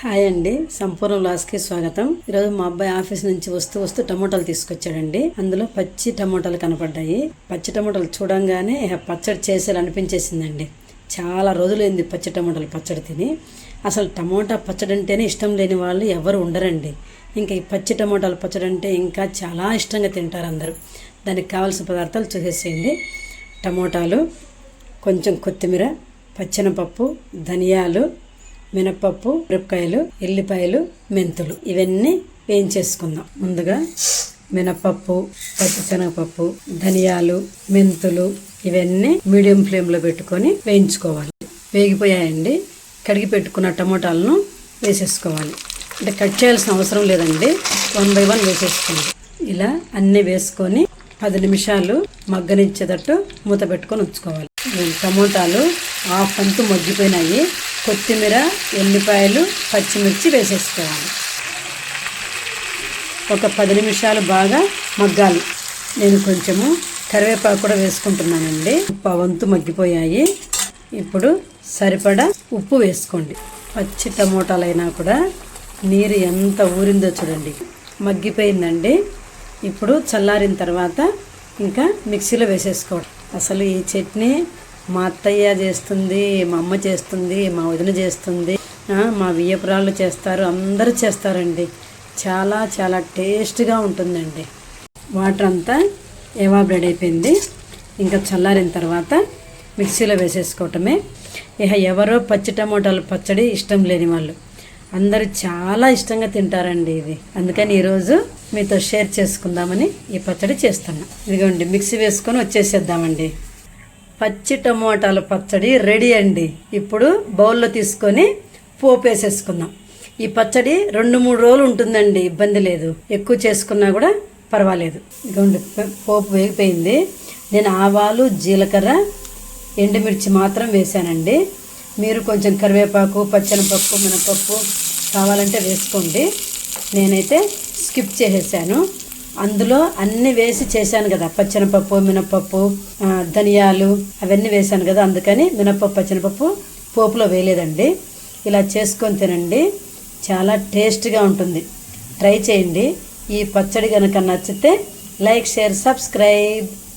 Hi అండి. సంపూర్ణ లాస్కి స్వాగతం. ఈరోజు మా అబ్బాయి ఆఫీస్ నుంచి వస్తూ వస్తూ టమోటాలు తీసుకొచ్చాడండి. అందులో పచ్చి టమోటాలు కనపడ్డాయి. పచ్చి టమోటాలు చూడంగానే పచ్చడి చేసేలా అనిపించేసిందండి. చాలా రోజులైంది పచ్చి టమోటాలు పచ్చడి తిని. అసలు టమోటా పచ్చడి అంటేనే ఇష్టం లేని వాళ్ళు ఎవరు ఉండరండి. ఇంకా ఈ పచ్చి టమోటాలు పచ్చడి అంటే ఇంకా చాలా ఇష్టంగా తింటారు అందరూ. దానికి కావాల్సిన పదార్థాలు చూసేసేయండి. టమోటాలు కొంచెం కొత్తిమీర పచ్చినపప్పు ధనియాలు మినపప్పు మిరపకాయలు ఎల్లిపాయలు మెంతులు ఇవన్నీ వేయించేసుకుందాం. ముందుగా మినపప్పు పచ్చిశనగపప్పు ధనియాలు మెంతులు ఇవన్నీ మీడియం ఫ్లేమ్లో పెట్టుకొని వేయించుకోవాలి. వేగిపోయాయండి. కడిగి పెట్టుకున్న టమోటాలను వేసేసుకోవాలి. అంటే కట్ చేయాల్సిన అవసరం లేదండి. వన్ బై వన్ వేసేసుకోండి. ఇలా అన్నీ వేసుకొని పది నిమిషాలు మగ్గనిచ్చేటట్టు మూత పెట్టుకొని ఉంచుకోవాలి. టమోటాలు హాఫ్ అంతు మగ్గిపోయినాయి. కొత్తిమీర ఎల్లిపాయలు పచ్చిమిర్చి వేసేసుకోవాలి. ఒక పది నిమిషాలు బాగా మగ్గాలి. నేను కొంచెము కరివేపాకు కూడా వేసుకుంటున్నానండి. ఉప్పు వంతు మగ్గిపోయాయి. ఇప్పుడు సరిపడా ఉప్పు వేసుకోండి. పచ్చి టమోటాలైనా కూడా నీరు ఎంత ఊరిందో చూడండి. మగ్గిపోయిందండి. ఇప్పుడు చల్లారిన తర్వాత ఇంకా మిక్సీలో వేసేసుకోవడం అసలు ఈ చట్నీ మా అత్తయ్య చేస్తుంది మా అమ్మ చేస్తుంది మా వదిన చేస్తుంది మా వియ్యపురాళ్ళు చేస్తారు అందరూ చేస్తారండి. చాలా చాలా టేస్ట్గా ఉంటుందండి. వాటర్ అంతా ఎవాబ్రేడ్ అయిపోయింది. ఇంకా చల్లారిన తర్వాత మిక్సీలో వేసేసుకోవటమే. ఇక ఎవరో పచ్చి టమోటాలు పచ్చడి ఇష్టం లేని వాళ్ళు. అందరూ చాలా ఇష్టంగా తింటారండి ఇది అందుకని ఈరోజు మీతో షేర్ చేసుకుందామని ఈ పచ్చడి చేస్తున్నా. ఇదిగోండి మిక్సీ వేసుకొని వచ్చేసేద్దామండి. పచ్చి టమోటాల పచ్చడి రెడీ అండి. ఇప్పుడు బౌల్లో తీసుకొని పోపు వేసేసుకుందాం ఈ పచ్చడి రెండు మూడు రోజులు ఉంటుందండి ఇబ్బంది లేదు. ఎక్కువ చేసుకున్నా కూడా పర్వాలేదు. ఇదిగోండి పోపు వేగిపోయింది. నేను ఆవాలు జీలకర్ర ఎండుమిర్చి మాత్రం వేసానండి మీరు కొంచెం కరివేపాకు పచ్చనిపప్పు మినపప్పు కావాలంటే వేసుకోండి. నేనైతే స్కిప్ చేసేసాను. అందులో అన్ని వేసి చేశాను కదా. పచ్చనపప్పు మినపప్పు ధనియాలు అవన్నీ వేశాను కదా. అందుకని మినపప్పు పచ్చనపప్పు పోపులో వేయలేదండి. ఇలా చేసుకొని తినండి. చాలా టేస్ట్గా ఉంటుంది. ట్రై చేయండి. ఈ పచ్చడి కనుక నచ్చితే లైక్ షేర్ సబ్స్క్రైబ్.